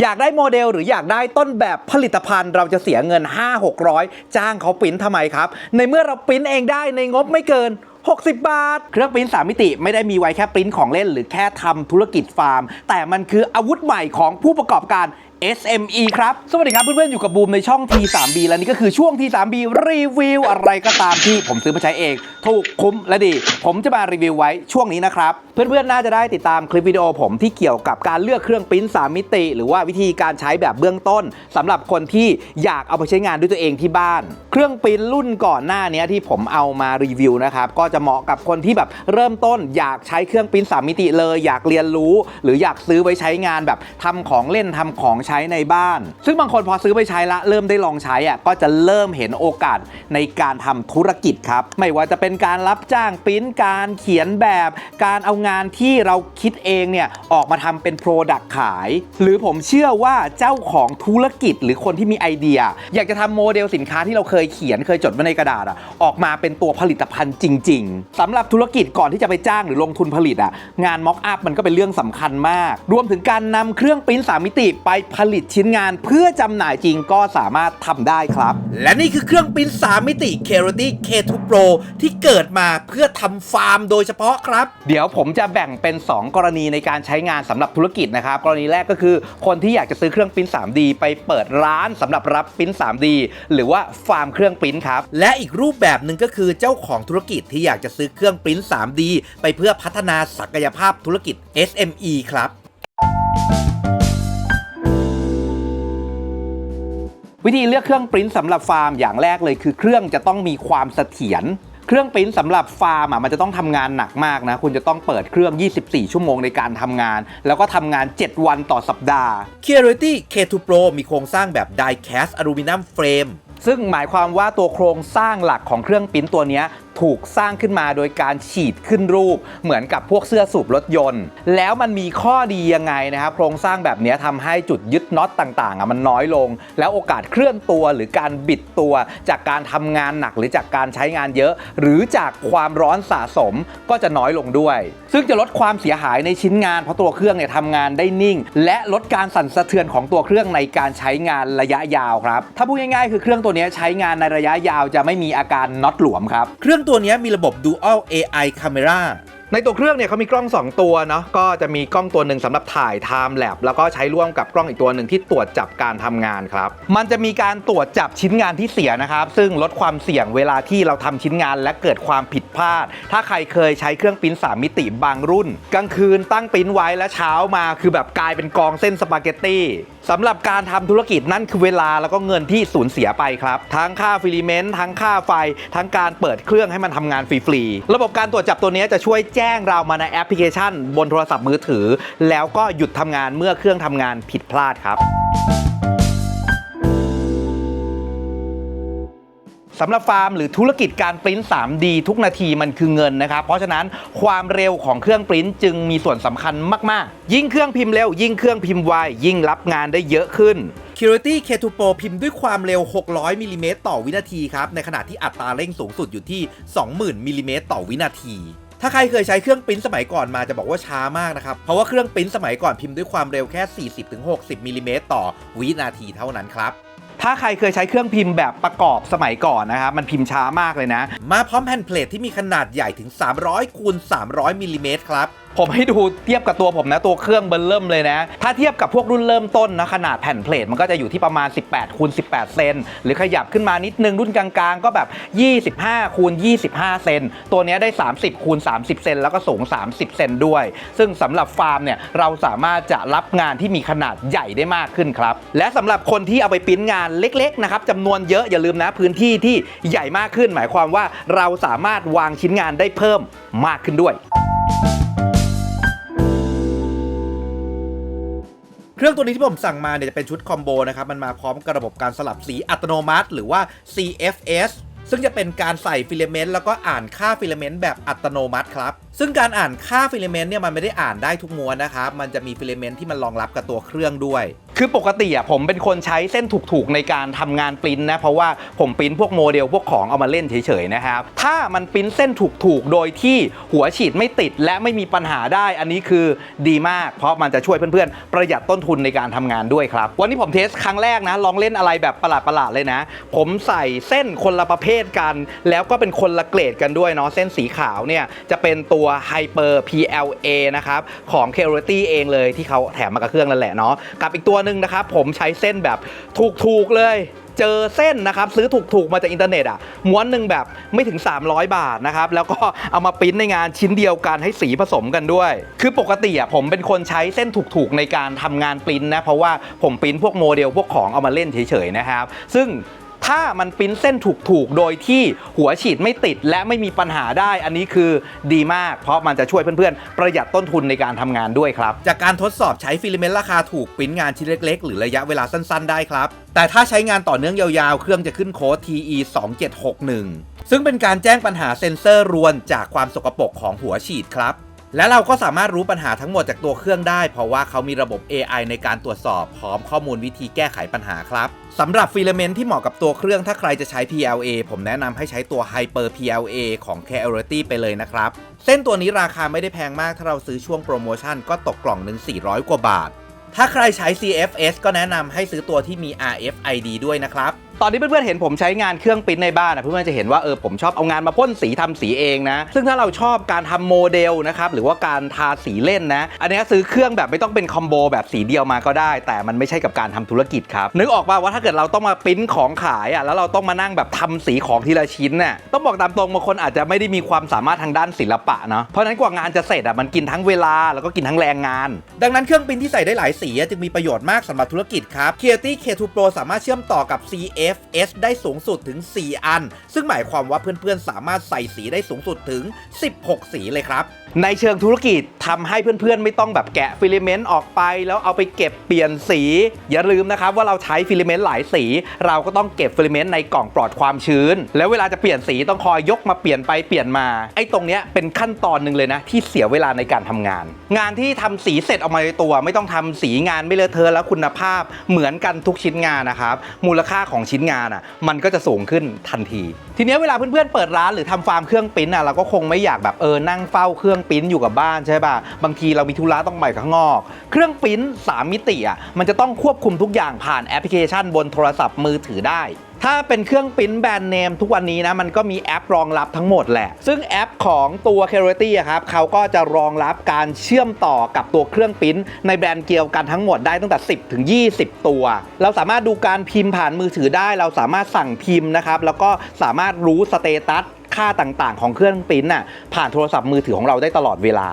อยากได้โมเดลหรืออยากได้ต้นแบบผลิตภัณฑ์เราจะเสียเงิน 5 600 จ้างเขาปริ้นทำไมครับ ในเมื่อเราปริ้นเองได้ในงบไม่เกิน 60 บาท เครื่องปริ้น3มิติไม่ได้มีไว้แค่ปริ้นของเล่น หรือแค่ทำธุรกิจฟาร์ม แต่มันคืออาวุธใหม่ของผู้ประกอบการ SME ครับ สวัสดีครับเพื่อนๆ อยู่กับบูมในช่อง T3B และนี่ก็คือช่วง T3B รีวิวอะไรก็ตามที่ผมซื้อมาใช้เอง ถูกคุ้มและดี ผมจะมารีวิวไว้ช่วงนี้นะครับ เพื่อนๆ น่าจะได้ติดตามคลิปวิดีโอผมที่เกี่ยวกับการเลือกเครื่องปริ้น3มิติ หรือว่าวิธีการใช้แบบเบื้องต้นสำหรับคนที่อยากเอาไปใช้งานด้วยตัวเองที่บ้าน เครื่องปริ้นรุ่นก่อนหน้านี้ที่ผมเอามารีวิวนะครับก็จะเหมาะกับคนที่แบบเริ่มต้นอยากใช้เครื่องปริ้น3มิติเลย อยากเรียนรู้ หรืออยากซื้อไว้ใช้งานแบบทำของเล่นทำของใช้ในบ้าน ซึ่งบางคนพอซื้อไปใช้ละเริ่มได้ลองใช้อะก็จะเริ่มเห็นโอกาสในการทำธุรกิจครับ ไม่ว่าจะเป็นการรับจ้างปริ้นการเขียนแบบ การเอางานที่เราคิดเองเนี่ยออกมาทำเป็นโปรดักต์ขาย หรือผมเชื่อว่าเจ้าของธุรกิจหรือคนที่มีไอเดีย อยากจะทำโมเดลสินค้าที่เราเคยเขียนเคยจดไว้ในกระดาษอะออกมาเป็นตัวผลิตภัณฑ์จริง ๆสำหรับธุรกิจก่อนที่จะไปจ้างหรือลงทุนผลิตอะงานม็อกอัพมันก็เป็นเรื่องสำคัญมาก รวมถึงการนำเครื่องปริ้นสามมิติไปผลิตชิ้นงานเพื่อจำหน่ายจริงก็สามารถทำได้ครับ และนี่คือเครื่องปริ้น3มิติ c a r i t y K2 Pro ที่เกิดมาเพื่อทำฟาร์มโดยเฉพาะครับ เดี๋ยวผมจะแบ่งเป็น 2 กรณีในการใช้งานสำหรับธุรกิจนะครับ กรณีแรกก็คือ คนที่อยากจะซื้อเครื่องปริ้น 3D ไปเปิดร้านสำหรับรับปริ้น 3D หรือว่าฟาร์มเครื่องปริ้นครับ และอีกรูปแบบหนึ่งก็คือเจ้าของธุรกิจที่อยากจะซื้อเครื่องปริ้น 3D ไปเพื่อพัฒนาศักยภาพธุรกิจ SME ครับ วิธีเลือกเครื่องปริ้นสำหรับฟาร์มอย่างแรกเลยคือเครื่องจะต้องมีความเสถียรเครื่องปริ้นสำหรับฟาร์มอะมันจะต้องทำงานหนักมากนะ คุณจะต้องเปิดเครื่อง 24 ชั่วโมงในการทำงาน แล้วก็ทำงาน 7 วันต่อสัปดาห์ c a r i t y K2 Pro มีโครงสร้างแบบ Die Cast Aluminum Frame ซึ่งหมายความว่าตัวโครงสร้างหลักของเครื่องปริ้นตัวเนี้ย ถูกสร้างขึ้นมาโดยการฉีดขึ้นรูป เหมือนกับพวกเสื้อสูบรถยนต์ แล้วมันมีข้อดียังไงนะครับโครงสร้างแบบนี้ยทำให้จุดยึดน็อตต่างๆอะมันน้อยลง แล้วโอกาสเคลื่อนตัวหรือการบิดตัว จากการทำงานหนักหรือจากการใช้งานเยอะ หรือจากความร้อนสะสมก็จะน้อยลงด้วย ซึ่งจะลดความเสียหายในชิ้นงานเพราะตัวเครื่องเนี่ยทำงานได้นิ่ง และลดการสั่นสะเทือนของตัวเครื่องในการใช้งานระยะยาวครับถ้าพูดง่ายๆ คือเครื่องตัวนี้ใช้งานในระยะยาวจะไม่มีอาการน็อตหลวมครับเครื่องตัวนี้มีระบบ Dual AI Camera ในตัวเครื่องเนี่ยเขามีกล้อง 2 ตัวเนาะก็จะมีกล้องตัวหนึ่งสำหรับถ่าย time lapse แล้วก็ใช้ร่วมกับกล้องอีกตัวหนึ่งที่ตรวจจับการทำงานครับ มันจะมีการตรวจจับชิ้นงานที่เสียนะครับ ซึ่งลดความเสี่ยงเวลาที่เราทำชิ้นงานและเกิดความผิดพลาด ถ้าใครเคยใช้เครื่องปิ้น3 มิติบางรุ่น กลางคืนตั้งปิ้นไว้แล้วเช้ามาคือแบบกลายเป็นกองเส้นสปาเกตตี้สำหรับการทำธุรกิจนั่นคือเวลาแล้วก็เงินที่สูญเสียไปครับ ทั้งค่าฟิลิเมนต์ทั้งค่าไฟ ทั้งการเปิดเครื่องให้มันทำงานฟรีๆ ระบบการตรวจจับตัวนี้จะช่วยแจ้งเรามาในแอปพลิเคชัน บนโทรศัพท์มือถือ แล้วก็หยุดทำงานเมื่อเครื่องทำงานผิดพลาดครับ สำหรับฟาร์มหรือธุรกิจการปริ้น 3D ทุกนาทีมันคือเงินนะครับ เพราะฉะนั้นความเร็วของเครื่องปริ้นจึงมีส่วนสำคัญมาก ๆ ยิ่งเครื่องพิมพ์เร็ว ยิ่งเครื่องพิมพ์ไว ยิ่งรับงานได้เยอะขึ้น c a r i t y K2 Pro พิมพ์ด้วยความเร็ว 600มิลลิเมตรต่อวินาทีครับ ในขณะที่อัตราเร่งสูงสุดอยู่ที่ 20,000มิลลิเมตรต่อวินาทีถ้าใครเคยใช้เครื่องปริ้นสมัยก่อนมาจะบอกว่าช้ามากนะครับ เพราะว่าเครื่องปริ้นสมัยก่อนพิมพ์ด้วยความเร็วแค่ 40-60มิลิเมตรต่อวินาทีเท่านั้นครับ ถ้าใครเคยใช้เครื่องพิมพ์แบบประกอบสมัยก่อนนะครับมันพิมพ์ช้ามากเลยนะ มาพร้อมแผ่นเพลทที่มีขนาดใหญ่ถึง 300คูณ300มิลลิเมตรครับผมให้ดูเทียบกับตัวผมนะตัวเครื่องเบิ่มเริ่มเลยนะ ถ้าเทียบกับพวกรุ่นเริ่มต้นนะขนาดแผ่นเพลทมันก็จะอยู่ที่ประมาณ 18คูณ18 เซนหรือขยับขึ้นมานิดนึงรุ่นกลางๆ ก็แบบ 25คูณ25 เซนตัวเนี้ยได้ 30คูณ30 เซนแล้วก็สูง 30 เซนด้วย ซึ่งสำหรับฟาร์มเนี่ยเราสามารถจะรับงานที่มีขนาดใหญ่ได้มากขึ้นครับ และสำหรับคนที่เอาไปปริ้นงานเล็กๆนะครับจำนวนเยอะอย่าลืมนะพื้นที่ที่ใหญ่มากขึ้น หมายความว่าเราสามารถวางชิ้นงานได้เพิ่มมากขึ้นด้วยเครื่องตัวนี้ที่ผมสั่งมาเนี่ยจะเป็นชุดคอมโบนะครับ มันมาพร้อมกับระบบการสลับสีอัตโนมัติ หรือว่า CFS ซึ่งจะเป็นการใส่ฟิลาเมนต์แล้วก็อ่านค่าฟิลาเมนต์แบบอัตโนมัติครับ ซึ่งการอ่านค่าฟิลาเมนต์เนี่ยมันไม่ได้อ่านได้ทุกม้วนนะครับ มันจะมีฟิลาเมนต์ที่มันรองรับกับตัวเครื่องด้วย คือปกติอะผมเป็นคนใช้เส้นถูกๆในการทำงานปริ้นนะ เพราะว่าผมปริ้นพวกโมเดลพวกของเอามาเล่นเฉยๆนะครับ ถ้ามันปริ้นเส้นถูกๆ โดยที่หัวฉีดไม่ติดและไม่มีปัญหาได้ อันนี้คือดีมาก เพราะมันจะช่วยเพื่อนๆ ประหยัดต้นทุนในการทำงานด้วยครับ วันนี้ผมเทสครั้งแรกนะ ลองเล่นอะไรแบบประหลาดๆเลยนะ ผมใส่เส้นคนละประเภทกัน แล้วก็เป็นคนละเกรดกันด้วยเนาะเส้นสีขาวเนี่ยจะเป็นตัว Hyper PLA นะครับของ k e r a t y เองเลยที่เขาแถมมากับเครื่องนั่นแหละเนาะกับอีกตัวหนึ่งนะครับผมใช้เส้นแบบถูกๆเลยเจอเส้นนะครับซื้อถูกๆมาจากอินเทอร์เน็ตอะม้วนหนึ่งแบบไม่ถึง 300 บาทนะครับแล้วก็เอามาปริ้นในงานชิ้นเดียวกันให้สีผสมกันด้วย คือปกติอะผมเป็นคนใช้เส้นถูกๆในการทำงานปริ้นนะเพราะว่าผมปริ้นพวกโมเดลพวกของเอามาเล่นเฉยๆนะครับซึ่ง ถ้ามันปิ้นเส้นถูกๆ โดยที่หัวฉีดไม่ติดและไม่มีปัญหาได้อันนี้คือดีมาก เพราะมันจะช่วยเพื่อนๆ ประหยัดต้นทุนในการทำงานด้วยครับ จากการทดสอบใช้ฟิลาเมนต์ราคาถูกปิ้นงานชิ้นเล็ก ๆ หรือระยะเวลาสั้นๆ ได้ครับ แต่ถ้าใช้งานต่อเนื่องยาวๆ เครื่องจะขึ้นโค้ด TE 2761ซึ่งเป็นการแจ้งปัญหาเซ็นเซอร์รวนจากความสกปรกของหัวฉีดครับ และเราก็สามารถรู้ปัญหาทั้งหมดจากตัวเครื่องได้ เพราะว่าเขามีระบบ AI ในการตรวจสอบพร้อมข้อมูลวิธีแก้ไขปัญหาครับสำหรับฟิลาเมนต์ที่เหมาะกับตัวเครื่องถ้าใครจะใช้ PLA ผมแนะนำให้ใช้ตัว Hyper PLA ของ c a r i t y ไปเลยนะครับ เส้นตัวนี้ราคาไม่ได้แพงมากถ้าเราซื้อช่วงโปรโมชั่นก็ตกกล่องหนึ่ง400 กว่าบาท ถ้าใครใช้ CFS ก็แนะนำให้ซื้อตัวที่มี RFID ด้วยนะครับ ตอนนี้เพื่อนๆเห็นผมใช้งานเครื่องปริ้นในบ้านนะเพื่อนๆจะเห็นว่าเออผมชอบเอางานมาพ่นสีทำสีเองนะ ซึ่งถ้าเราชอบการทำโมเดลนะครับหรือว่าการทาสีเล่นนะ อันนี้ซื้อเครื่องแบบไม่ต้องเป็นคอมโบแบบสีเดียวมาก็ได้ แต่มันไม่ใช่กับการทำธุรกิจครับนึกออกป่าว่าถ้าเกิดเราต้องมาปริ้นของขายอะแล้วเราต้องมานั่งแบบทำสีของทีละชิ้นน่ะต้องบอกตามตรงบางคนอาจจะไม่ได้มีความสามารถทางด้านศิลปะเนาะเพราะนั้นกว่างานจะเสร็จอะมันกินทั้งเวลาแล้วก็กินทั้งแรงงาน ดังนั้นเครื่องปริ้นที่ใส่ได้หลายสีจึงมีประโยชน์มากสำหรับธุรกิจครับ k i r t y K2 Pro สามารถเชื่อมต่อกับ FS ได้สูงสุดถึง 4 อัน ซึ่งหมายความว่าเพื่อนๆ สามารถใส่สีได้สูงสุดถึง 16 สีเลยครับในเชิงธุรกิจทำให้เพื่อนๆ ไม่ต้องแบบแกะฟิลาเมนต์ออกไป แล้วเอาไปเก็บเปลี่ยนสี อย่าลืมนะครับว่าเราใช้ฟิลาเมนต์หลายสี เราก็ต้องเก็บฟิลาเมนต์ในกล่องปลอดความชื้น แล้วเวลาจะเปลี่ยนสีต้องคอยยกมาเปลี่ยนไปเปลี่ยนมา ไอ้ตรงเนี้ยเป็นขั้นตอนหนึ่งเลยนะที่เสียเวลาในการทำงาน งานที่ทำสีเสร็จออกมาในตัว ไม่ต้องทำสีงานไม่เลอะเทอะแล้วคุณภาพเหมือนกันทุกชิ้นงานนะครับมูลค่าของชิ้นงานอะมันก็จะสูงขึ้นทันที ทีเนี้ยเวลาเพื่อนๆเปิดร้านหรือทำฟาร์มเครื่องปิ้นอะเราก็คงไม่อยากแบบเออนั่งเฝ้าเครื่องปริ้นอยู่กับบ้านใช่ป่ะ บางทีเรามีธุระต้องไปข้างนอก เครื่องปิ้น3มิติอะมันจะต้องควบคุมทุกอย่างผ่านแอปพลิเคชันบนโทรศัพท์มือถือได้ ถ้าเป็นเครื่องปริ้นแบรนด์เนมทุกวันนี้นะมันก็มีแอปรองรับทั้งหมดแหละ ซึ่งแอปของตัว c a r i t y ครับเขาก็จะรองรับการเชื่อมต่อกับตัวเครื่องปริ้นในแบรนด์เกียวกันทั้งหมดได้ตั้งแต่ 10 ถึง 20 ตัว เราสามารถดูการพิมพ์ผ่านมือถือได้ เราสามารถสั่งพิมพ์นะครับแล้วก็สามารถรู้สเตตัสค่าต่างๆ ของเครื่องปริ้นน่ะผ่านโทรศัพท์มือถือของเราได้ตลอดเวลา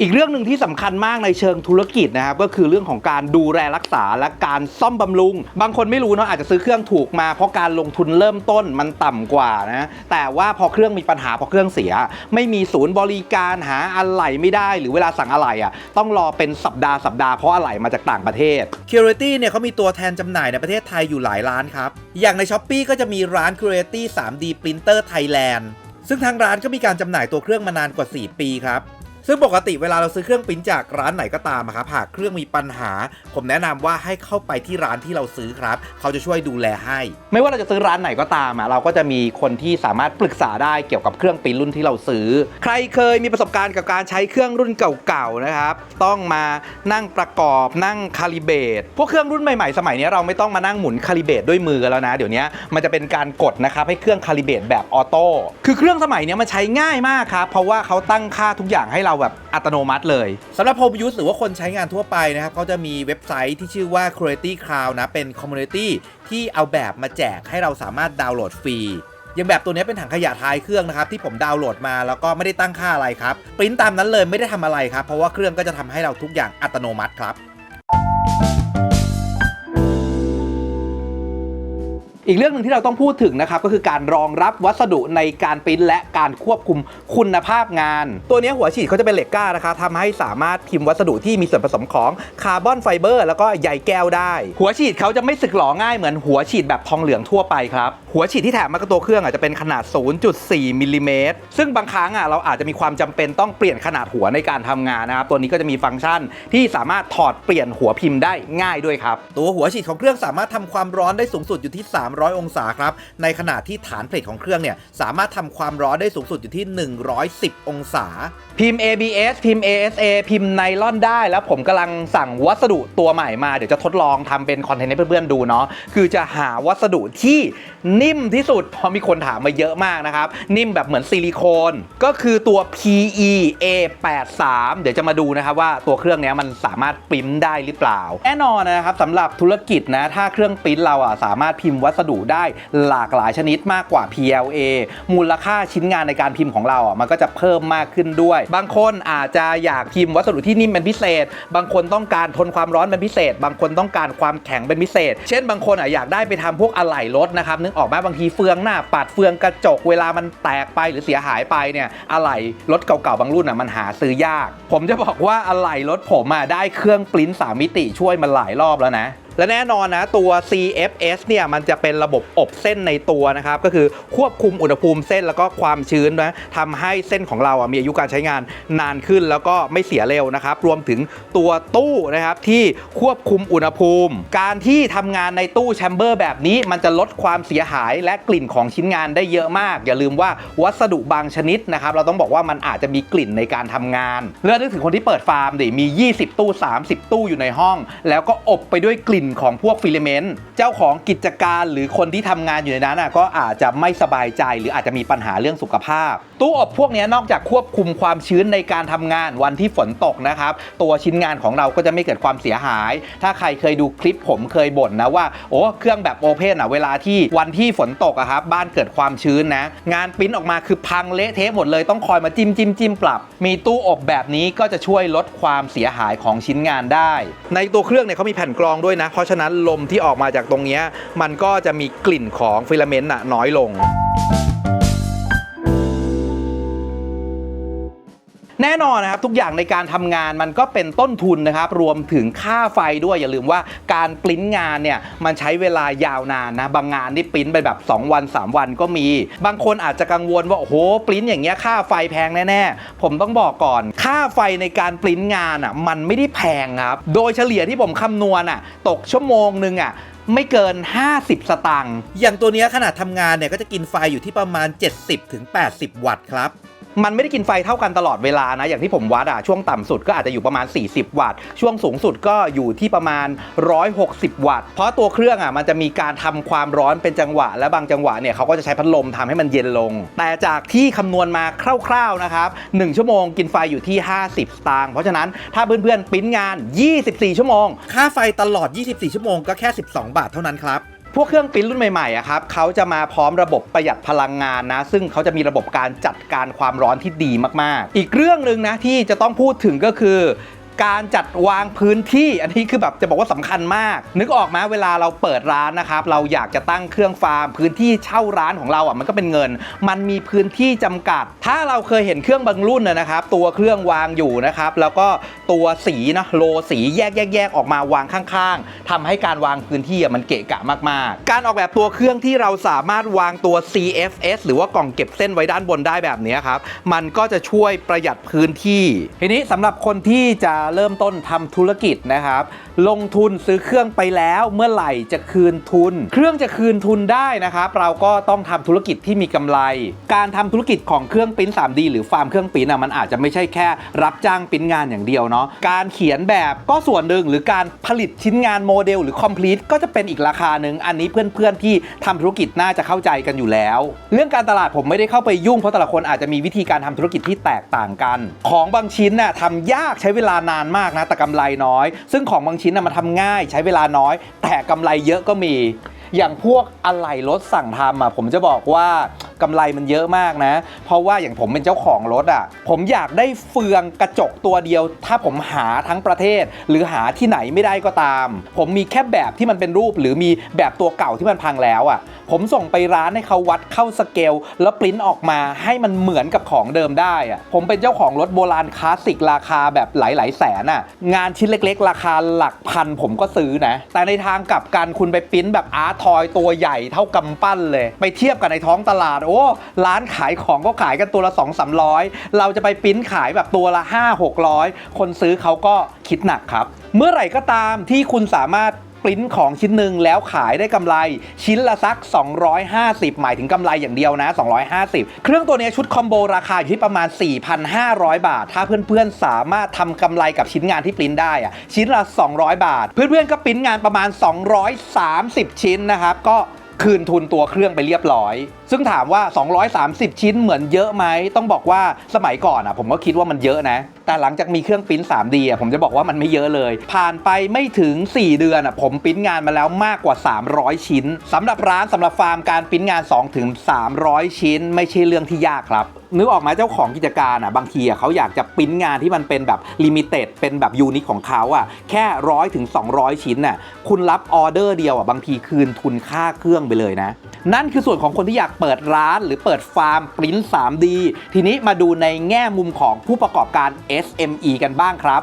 อีกเรื่องหนึ่งที่สำคัญมากในเชิงธุรกิจนะครับก็คือเรื่องของการดูแลรักษาและการซ่อมบำรุง บางคนไม่รู้เนาะอาจจะซื้อเครื่องถูกมาเพราะการลงทุนเริ่มต้นมันต่ำกว่านะแต่ว่าพอเครื่องมีปัญหาพอเครื่องเสีย ไม่มีศูนย์บริการหาอะไหล่ไม่ได้ หรือเวลาสั่งอะไหล่อะต้องรอเป็นสัปดาห์สัปดาห์เพราะอะไหล่มาจากต่างประเทศ c u r a t y เนี่ยเขามีตัวแทนจำหน่ายในประเทศไทยอยู่หลายร้านครับอย่างใน s h อ p e e ก็จะมีร้าน c u r a t y 3D Printer Thailand ซึ่งทางร้านก็มีการจำหน่ายตัวเครื่องมานานกว่า 4 ปีครับ ซึ่งปกติเวลาเราซื้อเครื่องปิ้นจากร้านไหนก็ตามอะครับหากเครื่องมีปัญหา ผมแนะนำว่าให้เข้าไปที่ร้านที่เราซื้อครับ เขาจะช่วยดูแลให้ ไม่ว่าเราจะซื้อร้านไหนก็ตามอะเราก็จะมีคนที่สามารถปรึกษาได้เกี่ยวกับเครื่องปิ้นรุ่นที่เราซื้อ ใครเคยมีประสบการณ์กับการใช้เครื่องรุ่นเก่าๆนะครับต้องมานั่งประกอบนั่งคาลิเบตพวกเครื่องรุ่นใหม่ๆ สมัยนี้เราไม่ต้องมานั่งหมุนคาลิเบตด้วยมือกันแล้วนะ เดี๋ยวนี้มันจะเป็นการกดนะครับให้เครื่องคาลิเบตแบบออโต้คือเครื่องสมัยนี้มันใช้ง่ายมากครับเพราะว่าเขาตั้งค่าทุกอย่างให้เราแบบอัตโนมัติเลยสำหรับโฮมยูสหรือว่าคนใช้งานทั่วไปนะครับเขาจะมีเว็บไซต์ที่ชื่อว่า Quality Cloud นะ เป็นคอมมูนิตี้ที่เอาแบบมาแจกให้เราสามารถดาวน์โหลดฟรีอย่างแบบตัวนี้เป็นถังขยะท้ายเครื่องนะครับที่ผมดาวน์โหลดมาแล้วก็ไม่ได้ตั้งค่าอะไรครับปริ้นตามนั้นเลยไม่ได้ทำอะไรครับเพราะว่าเครื่องก็จะทำให้เราทุกอย่างอัตโนมัติครับ อีกเรื่องหนึ่งที่เราต้องพูดถึงนะครับก็คือการรองรับวัสดุในการปริ้นและการควบคุมคุณภาพงาน ตัวนี้หัวฉีดเขาจะเป็นเหล็กกล้านะครับทำให้สามารถพิมพ์วัสดุที่มีส่วนผสมของคาร์บอนไฟเบอร์แล้วก็ใยแก้วได้ หัวฉีดเขาจะไม่สึกหลอง่ายเหมือนหัวฉีดแบบทองเหลืองทั่วไปครับ หัวฉีดที่แถมมากับตัวเครื่องอาจจะเป็นขนาด 0.4 มิลลิเมตร ซึ่งบางครั้งอะเราอาจจะมีความจำเป็นต้องเปลี่ยนขนาดหัวในการทำงานนะครับ ตัวนี้ก็จะมีฟังก์ชันที่สามารถถอดเปลี่ยนหัวพิมพ์ได้ง่ายด้วยครับ ตัวหัวฉีดของเครื่องสามารถทำความร้อนได้สูงสุดอยู่ที่ 300 องศาครับ ในขณะที่ฐานเพลทของเครื่องเนี่ยสามารถทำความร้อนได้สูงสุดอยู่ที่ 110 องศา พิมพ์ ABS พิมพ์ ASA พิมพ์ไนลอนได้ แล้วผมกำลังสั่งวัสดุตัวใหม่มาเดี๋ยวจะทดลองทำเป็นคอนเทนต์ให้เพื่อนๆดูเนาะคือจะหาวัสดุที่นิ่ิ่มที่สุดพราะมีคนถามมาเยอะมากนะครับ นิ่มแบบเหมือนซิลิโคน ก็คือตัว PE A83 เดี๋ยวจะมาดูนะครับว่าตัวเครื่องนี้มันสามารถปริ้นได้หรือเปล่า แน่นอนนะครับสำหรับธุรกิจนะถ้าเครื่องปริ้นเราอะสามารถพิมพ์วัสดุได้หลากหลายชนิดมากกว่า PLA มูลค่าชิ้นงานในการพิมพ์ของเราอะมันก็จะเพิ่มมากขึ้นด้วย บางคนอาจจะอยากพิมพ์วัสดุที่นิ่มเป็นพิเศษ บางคนต้องการทนความร้อนเป็นพิเศษ บางคนต้องการความแข็งเป็นพิเศษ เช่น บางคนอะอยากได้ไปทำพวกอะไหล่รถนะครับนึกออกไหมบางทีเฟืองหน้าปัดเฟืองกระจกเวลามันแตกไปหรือเสียหายไปเนี่ยอะไหล่รถเก่าๆบางรุ่นอะมันหาซื้อยาก ผมจะบอกว่าอะไหล่รถผมอะได้เครื่องปริ้นสามมิติช่วยมาหลายรอบแล้วนะ และแน่นอนนะตัว CFS เนี่ยมันจะเป็นระบบอบเส้นในตัวนะครับ ก็คือควบคุมอุณหภูมิเส้นแล้วก็ความชื้นนะทำให้เส้นของเราอะมีอายุการใช้งานนานขึ้นแล้วก็ไม่เสียเร็วนะครับ รวมถึงตัวตู้นะครับที่ควบคุมอุณหภูมิ การที่ทำงานในตู้แชมเบอร์แบบนี้ มันจะลดความเสียหายและกลิ่นของชิ้นงานได้เยอะมาก อย่าลืมว่าวัสดุบางชนิดนะครับ เราต้องบอกว่ามันอาจจะมีกลิ่นในการทำงานเรื่องนึกถึงคนที่เปิดฟาร์มดิมี 20 ตู้ 30 ตู้อยู่ในห้อง แล้วก็อบไปด้วยกลิ่นของพวกฟิลเมนต์เจ้าของกิจการหรือคนที่ทำงานอยู่ในนั้นก็อาจจะไม่สบายใจหรืออาจจะมีปัญหาเรื่องสุขภาพ ตู้อบพวกนี้นอกจากควบคุมความชื้นในการทำงานวันที่ฝนตกนะครับ ตัวชิ้นงานของเราก็จะไม่เกิดความเสียหาย ถ้าใครเคยดูคลิปผมเคยบ่นนะว่าโอ้เครื่องแบบโอเพนอะเวลาที่วันที่ฝนตกอะครับบ้านเกิดความชื้นนะงานปิ้นออกมาคือพังเละเทะหมดเลยต้องคอยมาจิ้มจิ้มจิ้มปรับ มีตู้อบแบบนี้ก็จะช่วยลดความเสียหายของชิ้นงานได้ ในตัวเครื่องเนี่ยเขามีแผ่นกรองด้วยนะเพราะฉะนั้นลมที่ออกมาจากตรงนี้มันก็จะมีกลิ่นของฟิลาเมนต์น่ะน้อยลง แน่นอนนะครับทุกอย่างในการทำงานมันก็เป็นต้นทุนนะครับรวมถึงค่าไฟด้วยอย่าลืมว่าการปริ้นงานเนี่ยมันใช้เวลายาวนานนะบางงานนี่ปริ้นไปแบบ 2 วัน 3 วันก็มี บางคนอาจจะกังวลว่าโอ้โหปริ้นอย่างเงี้ยค่าไฟแพงแน่ๆ ผมต้องบอกก่อน ค่าไฟในการปริ้นงานอะมันไม่ได้แพงครับโดยเฉลี่ยที่ผมคำนวณอะตกชั่วโมงหนึ่งอะไม่เกิน 50 สตางค์อย่างตัวเนี้ยขนาดทำงานเนี่ยก็จะกินไฟอยู่ที่ประมาณ 70-80 วัตต์ครับ มันไม่ได้กินไฟเท่ากันตลอดเวลานะ อย่างที่ผมวัดอะช่วงต่ำสุดก็อาจจะอยู่ประมาณ 40 วัตต์ ช่วงสูงสุดก็อยู่ที่ประมาณ 160 วัตต์ เพราะตัวเครื่องอะมันจะมีการทำความร้อนเป็นจังหวะ และบางจังหวะเนี่ยเขาก็จะใช้พัดลมทำให้มันเย็นลง แต่จากที่คำนวณมาคร่าวๆนะครับ 1 ชั่วโมงกินไฟอยู่ที่ 50 สตางค์ เพราะฉะนั้นถ้าเพื่อนๆปริ้นงาน 24 ชั่วโมง ค่าไฟตลอด 24 ชั่วโมงก็แค่ 12 บาทเท่านั้นครับ พวกเครื่องปิ้นรุ่นใหม่ๆอะครับเขาจะมาพร้อมระบบประหยัดพลังงานนะ ซึ่งเขาจะมีระบบการจัดการความร้อนที่ดีมากๆ อีกเรื่องหนึ่งนะที่จะต้องพูดถึงก็คือ การจัดวางพื้นที่อันนี้คือแบบจะบอกว่าสำคัญมาก นึกออกไหมเวลาเราเปิดร้านนะครับ เราอยากจะตั้งเครื่องฟาร์ม พื้นที่เช่าร้านของเราอะมันก็เป็นเงิน มันมีพื้นที่จำกัด ถ้าเราเคยเห็นเครื่องบางรุ่นนะนะครับ ตัวเครื่องวางอยู่นะครับ แล้วก็ตัวสีนะโลสีแยกแยกแยกออกมาวางข้างๆทำให้การวางพื้นที่อะมันเกะกะมากๆ การออกแบบตัวเครื่องที่เราสามารถวางตัว CFS หรือว่ากล่องเก็บเส้นไว้ด้านบนได้แบบนี้ครับมันก็จะช่วยประหยัดพื้นที่ ทีนี้สำหรับคนที่จะเริ่มต้นทำธุรกิจนะครับ ลงทุนซื้อเครื่องไปแล้วเมื่อไหร่จะคืนทุน เครื่องจะคืนทุนได้นะครับ เราก็ต้องทำธุรกิจที่มีกำไร การทำธุรกิจของเครื่องปิ้น 3D หรือฟาร์มเครื่องปิ้นอะมันอาจจะไม่ใช่แค่รับจ้างปิ้นงานอย่างเดียวเนาะการเขียนแบบก็ส่วนหนึ่งหรือการผลิตชิ้นงานโมเดลหรือ complete ก็จะเป็นอีกราคาหนึ่งอันนี้เพื่อนๆที่ทำธุรกิจน่าจะเข้าใจกันอยู่แล้ว เรื่องการตลาดผมไม่ได้เข้าไปยุ่งเพราะแต่ละคนอาจจะมีวิธีการทำธุรกิจที่แตกต่างกัน ของบางชิ้นน่ะทำยากใช้เวลานานมากนะแต่กำไรน้อย ซึ่งของบางชิ้นนะมันทำง่ายใช้เวลาน้อย แต่กำไรเยอะก็มี อย่างพวกอะไหล่รถสั่งทำอะผมจะบอกว่ากำไรมันเยอะมากนะ เพราะว่าอย่างผมเป็นเจ้าของรถอะ ผมอยากได้เฟืองกระจกตัวเดียว ถ้าผมหาทั้งประเทศ หรือหาที่ไหนไม่ได้ก็ตาม ผมมีแค่แบบที่มันเป็นรูป หรือมีแบบตัวเก่าที่มันพังแล้วอะ ผมส่งไปร้านให้เขาวัดเข้าสเกลแล้วปริ้นออกมาให้มันเหมือนกับของเดิมได้อะผมเป็นเจ้าของรถโบราณคลาสสิกราคาแบบหลายๆแสนอะ งานชิ้นเล็ก ๆ ราคาหลักพันผมก็ซื้อนะ แต่ในทางกลับกันคุณไปปริ้นแบบอาร์ตทอยตัวใหญ่เท่ากำปั้นเลย ไปเทียบกับในท้องตลาด โอ้ร้านขายของก็ขายกันตัวละ 2 3 0 0 เราจะไปปริ้นขายแบบตัวละ 5 600 คนซื้อเขาก็คิดหนักครับ เมื่อไหร่ก็ตามที่คุณสามารถ ปริ้นของชิ้นหนึ่งแล้วขายได้กำไรชิ้นละสัก 250 หมายถึงกำไรอย่างเดียวนะ 250 เครื่องตัวนี้ชุดคอมโบราคาอยู่ที่ประมาณ 4,500 บาท ถ้าเพื่อนๆ สามารถทำกำไรกับชิ้นงานที่ปริ้นได้อะชิ้นละ 200 บาท เพื่อนๆ ก็ปริ้นงานประมาณ 230 ชิ้นนะครับ ก็คืนทุนตัวเครื่องไปเรียบร้อยซึ่งถามว่า 230 ชิ้นเหมือนเยอะไหม ต้องบอกว่าสมัยก่อนอะผมก็คิดว่ามันเยอะนะ แต่หลังจากมีเครื่องปริ้น 3D อะผมจะบอกว่ามันไม่เยอะเลย ผ่านไปไม่ถึง 4 เดือนอะผมปริ้นงานมาแล้วมากกว่า 300 ชิ้นสำหรับร้านสำหรับฟาร์มการปริ้นงาน 2 ถึง 300 ชิ้น ไม่ใช่เรื่องที่ยากครับนึกออกไหมเจ้าของกิจการอะบางทีอะเขาอยากจะปิ้นงานที่มันเป็นแบบลิมิเต็ดเป็นแบบยูนิคของเขาอะแค่ร้อยถึง 200 ชิ้นน่ะคุณรับออเดอร์เดียวอะบางทีคืนทุนค่าเครื่องไปเลยนะ นั่นคือส่วนของคนที่อยากเปิดร้านหรือเปิดฟาร์มปริ้น 3D ทีนี้มาดูในแง่มุมของผู้ประกอบการ SME กันบ้างครับ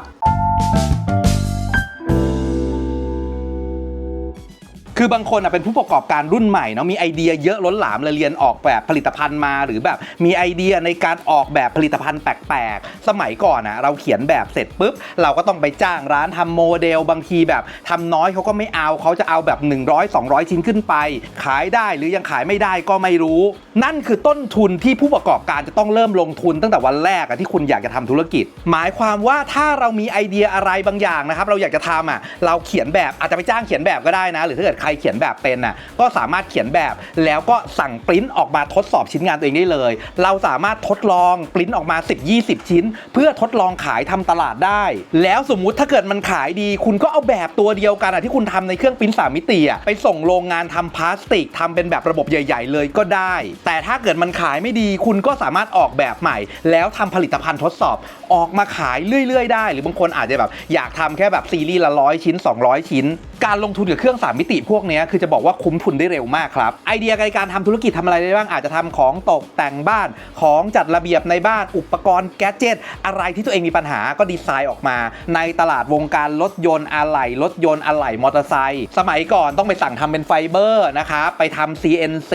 คือบางคนอะเป็นผู้ประกอบการรุ่นใหม่เนาะมีไอเดียเยอะล้นหลามเลยเรียนออกแบบผลิตภัณฑ์มา หรือแบบมีไอเดียในการออกแบบผลิตภัณฑ์แปลกๆ สมัยก่อนอะเราเขียนแบบเสร็จปุ๊บ เราก็ต้องไปจ้างร้านทำโมเดล บางทีแบบทำน้อยเขาก็ไม่เอาเขาจะเอาแบบ 100 200 ชิ้นขึ้นไป ขายได้หรือยังขายไม่ได้ก็ไม่รู้ นั่นคือต้นทุนที่ผู้ประกอบการจะต้องเริ่มลงทุนตั้งแต่วันแรกอะที่คุณอยากจะทำธุรกิจ หมายความว่าถ้าเรามีไอเดียอะไรบางอย่างนะครับเราอยากจะทำอะเราเขียนแบบอาจจะไปจ้างเขียนแบบก็ได้นะ หรือถ้าเกิดใครเขียนแบบเป็นน่ะก็สามารถเขียนแบบแล้วก็สั่งปริ้นออกมาทดสอบชิ้นงานตัวเองได้เลย เราสามารถทดลองปริ้นออกมา 10-20 ชิ้น เพื่อทดลองขายทำตลาดได้ แล้วสมมุติถ้าเกิดมันขายดี คุณก็เอาแบบตัวเดียวกันอะที่คุณทำในเครื่องปริ้นสามมิติอะไปส่งโรงงานทำพลาสติกทำเป็นแบบระบบใหญ่ ๆ เลยก็ได้ แต่ถ้าเกิดมันขายไม่ดี คุณก็สามารถออกแบบใหม่ แล้วทำผลิตภัณฑ์ทดสอบออกมาขายเรื่อย ๆ ได้ หรือบางคนอาจจะแบบอยากทำแค่แบบซีรีส์ละร้อยชิ้น 200 ชิ้น การลงทุนกับเครื่อง3มิติพวกเนี้คือจะบอกว่าคุ้มทุนได้เร็วมากครับไอเดียในการทำธุรกิจทำอะไรได้บ้างอาจจะทำของตกแต่งบ้านของจัดระเบียบในบ้านอุปกรณ์แกดเจิตอะไรที่ตัวเองมีปัญหาก็ดีไซน์ออกมา ในตลาดวงการรถยนต์อะไหล่รถยนต์อะไหล่มอเตอร์ไซค์สมัยก่อนต้องไปสั่งทำเป็นไฟเบอร์นะครับไปทำ CNC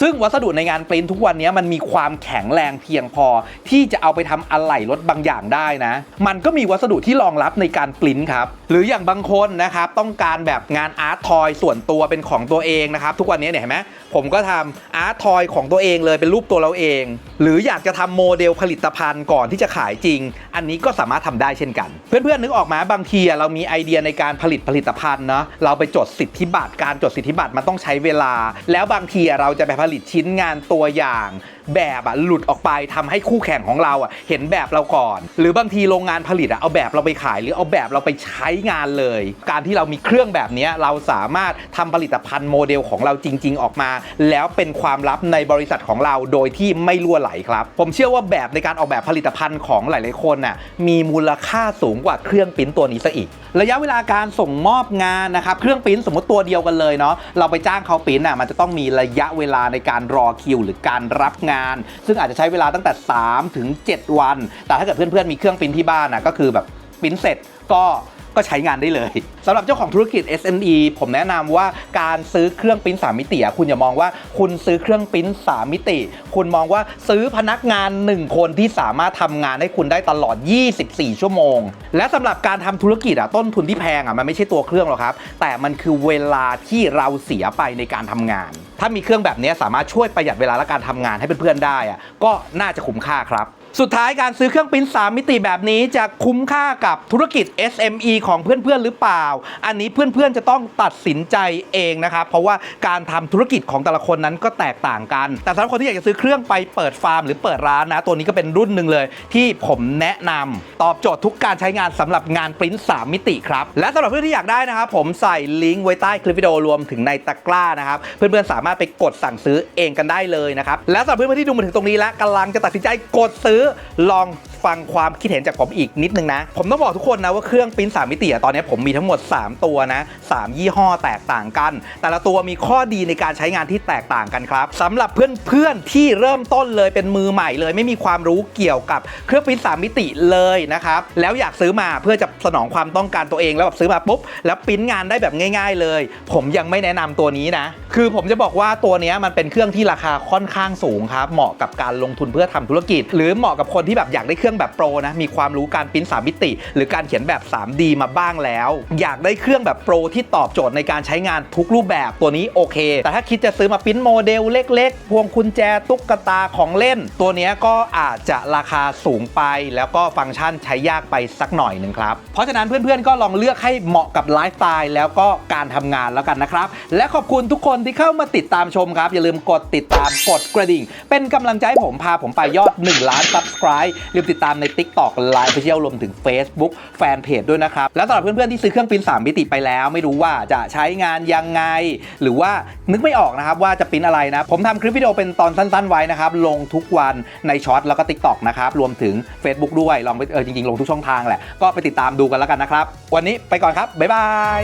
ซึ่งวัสดุในงานปริ้นทุกวันนี้มันมีความแข็งแรงเพียงพอ ที่จะเอาไปทำอะไหล่รถบางอย่างได้นะ มันก็มีวัสดุที่รองรับในการปริ้นครับหรืออย่างบางคนนะครับต้องการแบบงานอาร์ตทอยส่วนตัวเป็นของตัวเองนะครับทุกวันนี้เนี่ยเห็นไหมผมก็ทำอาร์ตทอยของตัวเองเลยเป็นรูปตัวเราเอง หรืออยากจะทำโมเดลผลิตภัณฑ์ก่อนที่จะขายจริง อันนี้ก็สามารถทำได้เช่นกัน เพื่อนๆนึกออกมาบางทีเรามีไอเดียในการผลิตผลิตภัณฑ์เนาะเราไปจดสิทธิบัตรการจดสิทธิบัตรมันต้องใช้เวลา แล้วบางทีเราจะไปผลิตชิ้นงานตัวอย่างแบบอะหลุดออกไปทำให้คู่แข่งของเราอะเห็นแบบเราก่อน หรือบางทีโรงงานผลิตอะเอาแบบเราไปขาย หรือเอาแบบเราไปใช้งานเลย การที่เรามีเครื่องแบบนี้เราสามารถทำผลิตภัณฑ์โมเดลของเราจริง ๆ ออกมา แล้วเป็นความลับในบริษัทของเราโดยที่ไม่รั่วไหลครับ ผมเชื่อว่าแบบในการออกแบบผลิตภัณฑ์ของหลาย ๆ คนน่ะมีมูลค่าสูงกว่าเครื่องปิ้นตัวนี้ซะอีก ระยะเวลาการส่งมอบงานนะครับเครื่องปิ้นสมมติตัวเดียวกันเลยเนาะเราไปจ้างเขาปิ้นอะมันจะต้องมีระยะเวลาในการรอคิว หรือการรับงาน ซึ่งอาจจะใช้เวลาตั้งแต่ 3 ถึง 7 วัน แต่ถ้าเกิดเพื่อน ๆ มีเครื่องปิ้นที่บ้านนะก็คือแบบปิ้นเสร็จก็ ก็ใช้งานได้เลยสำหรับเจ้าของธุรกิจ SME ผมแนะนำว่าการซื้อเครื่องปริ้น3มิติอะคุณอย่ามองว่าคุณซื้อเครื่องปริ้น3มิติ คุณมองว่าซื้อพนักงาน 1 คนที่สามารถทำงานให้คุณได้ตลอด 24 ชั่วโมง และสำหรับการทำธุรกิจอะต้นทุนที่แพงอะมันไม่ใช่ตัวเครื่องหรอกครับ แต่มันคือเวลาที่เราเสียไปในการทำงาน ถ้ามีเครื่องแบบนี้สามารถช่วยประหยัดเวลาและการทำงานให้เพื่อนๆได้อะก็น่าจะคุ้มค่าครับ สุดท้ายการซื้อเครื่องปริ้น3 มิติแบบนี้จะคุ้มค่ากับธุรกิจ SME ของเพื่อนๆหรือเปล่า อันนี้เพื่อนๆจะต้องตัดสินใจเองนะครับ เพราะว่าการทำธุรกิจของแต่ละคนนั้นก็แตกต่างกัน แต่สำหรับคนที่อยากจะซื้อเครื่องไปเปิดฟาร์มหรือเปิดร้านนะ ตัวนี้ก็เป็นรุ่นหนึ่งเลย ที่ผมแนะนำตอบโจทย์ทุกการใช้งานสำหรับงานปริ้น3 มิติครับ และสำหรับเพื่อนที่อยากได้นะครับผมใส่ลิงก์ไว้ใต้คลิปวิดีโอรวมถึงในตะกร้านะครับ เพื่อนๆสามารถไปกดสั่งซื้อเองกันได้เลยนะครับ และสำหรับเพื่อนๆที่ดูมาถึงตรงนี้แล้วกำลังจะตัดสินใจกดซื้อลอง ฟังความคิดเห็นจากผมอีกนิดนึงนะ ผมต้องบอกทุกคนนะว่าเครื่องปริ้น3มิติอะตอนนี้ผมมีทั้งหมด 3 ตัวนะ3ยี่ห้อแตกต่างกัน แต่ละตัวมีข้อดีในการใช้งานที่แตกต่างกันครับสำหรับเพื่อนๆที่เริ่มต้นเลยเป็นมือใหม่เลย ไม่มีความรู้เกี่ยวกับเครื่องปริ้น3มิติเลยนะครับแล้วอยากซื้อมาเพื่อจะสนองความต้องการตัวเองแล้วแบบซื้อมาปุ๊บแล้วปริ้นงานได้แบบง่าย ๆ เลย ผมยังไม่แนะนำตัวนี้นะ คือผมจะบอกว่าตัวนี้มันเป็นเครื่องที่ราคาค่อนข้างสูงครับเหมาะกับการลงทุนเพื่อทำธุรกิจ หรือเหมาะกับคนที่แบบอยากได้เครื่องื่องแบบโปรนะมีความรู้การปิ้น3มิติ หรือการเขียนแบบ 3D มาบ้างแล้ว อยากได้เครื่องแบบโปรที่ตอบโจทย์ในการใช้งานทุกรูปแบบตัวนี้โอเค แต่ถ้าคิดจะซื้อมาปิ้นโมเดลเล็กๆ พวงกุญแจตุ๊กตาของเล่น ตัวนี้ก็อาจจะราคาสูงไป แล้วก็ฟังก์ชันใช้ยากไปสักหน่อยหนึ่งครับ เพราะฉะนั้นเพื่อนๆก็ลองเลือกให้เหมาะกับไลฟ์สไตล์แล้วก็การทำงานแล้วกันนะครับ และขอบคุณทุกคนที่เข้ามาติดตามชมครับ อย่าลืมกดติดตามกดกระดิ่ง เป็นกำลังใจให้ผมพาผมไปยอด 1 ล้าน Subscribe ลืมติดตามใน TikTok Line ไปเที่ยวรวมถึง Facebook แฟนเพจด้วยนะครับ แล้วสำหรับเพื่อนๆที่ซื้อเครื่องปริ้น3มิติไปแล้ว ไม่รู้ว่าจะใช้งานยังไง หรือว่านึกไม่ออกนะครับว่าจะปริ้นอะไรนะ ผมทำคลิปวิดีโอเป็นตอนสั้นๆไว้นะครับ ลงทุกวันในช็อตแล้วก็ TikTok นะครับ รวมถึง Facebook ด้วยลองไปเออจริงๆ ลงทุกช่องทางแหละก็ไปติดตามดูกันแล้วกันนะครับวันนี้ไปก่อนครับบ๊ายบาย